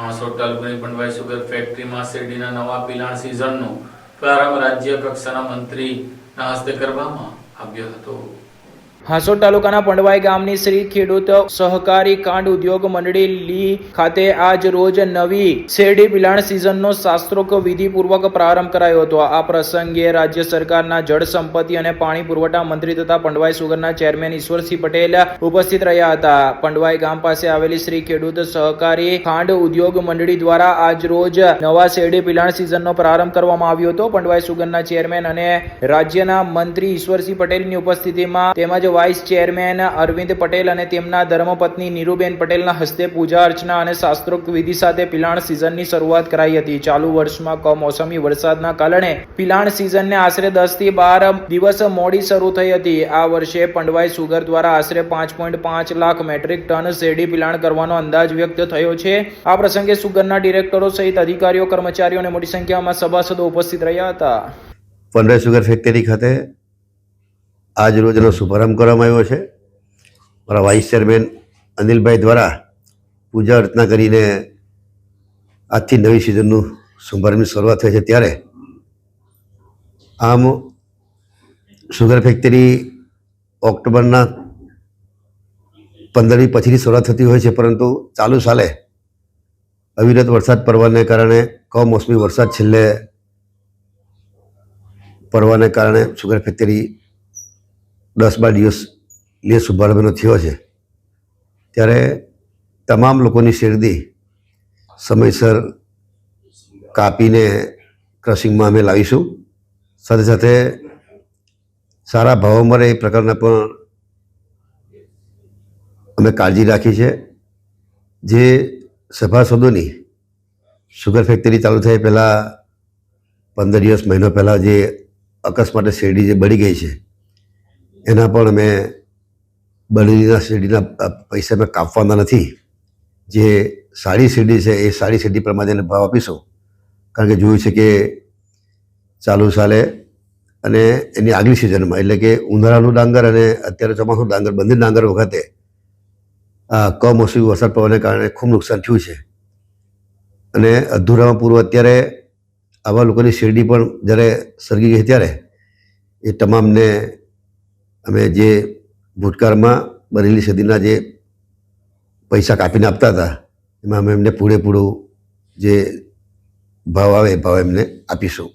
હાંસોડ તાલુકાની પંડવાઈ સુગર ફેક્ટરીમાં શેરડીના નવા પિલાણ સિઝનનો પ્રારંભ રાજ્ય કક્ષાના મંત્રીના હસ્તે કરવામાં આવ્યો હતો. હાંસોડ તાલુકાના પંડવાઈ ગામની શ્રી ખેડૂત સહકારી કાંડ ઉદ્યોગ મંડળી લી ખાતે આજ રોજ નવી શેરડી પિલાણ સિઝનનો શાસ્ત્રોક્ત વિધિપૂર્વક પ્રારંભ કરાયો હતો. આ પ્રસંગે રાજ્ય સરકારના જળ સંપત્તિ અને પાણી પુરવઠા મંત્રી તથા પંડવાઈ સુગરના ચેરમેન ઈશ્વરસિંહ પટેલ ઉપસ્થિત રહ્યા હતા. પંડવાઈ ગામ પાસે આવેલી શ્રી ખેડૂત સહકારી ખાંડ ઉદ્યોગ મંડળી દ્વારા આજ રોજ નવા શેરડી પિલાણ સિઝનનો પ્રારંભ કરવામાં આવ્યો હતો. પંડવાઈ સુગરના ચેરમેન અને રાજ્યના મંત્રી ઈશ્વરસિંહ પટેલની ઉપસ્થિતિમાં તેમજ વાઇસ ચેરમેન અરવિંદ પટેલ અને તેમના ધર્મપત્ની નીરુબેન પટેલના હસ્તે પૂજા અર્ચના અને શાસ્ત્રોક્ત વિધિ સાથે પિલાણ સિઝનની શરૂઆત કરાઈ હતી. ચાલુ વર્ષમાં કમોસમી વરસાદના કારણે પિલાણ સિઝનને આશરે દસથી બાર દિવસ મોડી શરૂ થઈ હતી. આ વર્ષે પંડવાઈ સુગર દ્વારા આશરે પાંચ પોઈન્ટ પાંચ લાખ મેટ્રિક ટન શેરડી પિલાણ કરવાનો અંદાજ વ્યક્ત થયો છે. આ પ્રસંગે સુગરના ડિરેક્ટરો સહિત અધિકારીઓ, કર્મચારીઓ અને મોટી સંખ્યામાં સભાસદો ઉપસ્થિત રહ્યા હતા. પંડવાઈ સુગર ફેક્ટરી ખાતે આજ રોજનો શુભારંભ કરવામાં આવ્યો છે. મારા વાઇસ ચેરમેન અનિલભાઈ દ્વારા પૂજા અર્ચના કરીને આજથી નવી સિઝનનું શુભારંભની શરૂઆત થઈ છે. ત્યારે આમ સુગર ફેક્ટરી ઓક્ટોબરના પંદરમી પછીની શરૂઆત થતી હોય છે, પરંતુ ચાલુ સાલે અવિરત વરસાદ પડવાને કારણે, કમોસમી વરસાદ છેલ્લે પડવાને કારણે સુગર ફેક્ટરી દસ બાર દિવસ લે શુભારંભનો થયો છે. ત્યારે તમામ લોકોની શેરડી સમયસર કાપીને ક્રશિંગમાં અમે લાવીશું. સાથે સાથે સારા ભાવો મળે એ પ્રકારના પણ અમે કાળજી રાખી છે. જે સભાસદોની સુગર ફેક્ટરી ચાલુ થાય પહેલાં પંદર દિવસ મહિનો પહેલાં જે અકસ્માતે શેરડી જે બળી ગઈ છે એના પણ અમે બનેલીના શેરડીના પૈસા અમે કાપવાના નથી. જે સારી શેરડી છે, એ સારી શેરડી પ્રમાણે એને ભાવ આપીશું. કારણ કે જોયું છે કે ચાલુ સાલે અને એની આગલી સિઝનમાં, એટલે કે ઉનાળાનું ડાંગર અને અત્યારે ચોમાસું ડાંગર, બંને ડાંગર વખતે કમોસમી વરસાદ પડવાને કારણે ખૂબ નુકસાન થયું છે. અને અધૂરામાં પૂર્વ અત્યારે આવા લોકોની શેરડી પણ જ્યારે સળગી ગઈ ત્યારે, એ તમામને અમે જે ભૂતકાળમાં બનેલી સદીના જે પૈસા કાપીને આપતા હતા, એમાં અમે એમને પૂરેપૂરું જે ભાવ આવે એ ભાવ એમને આપીશું.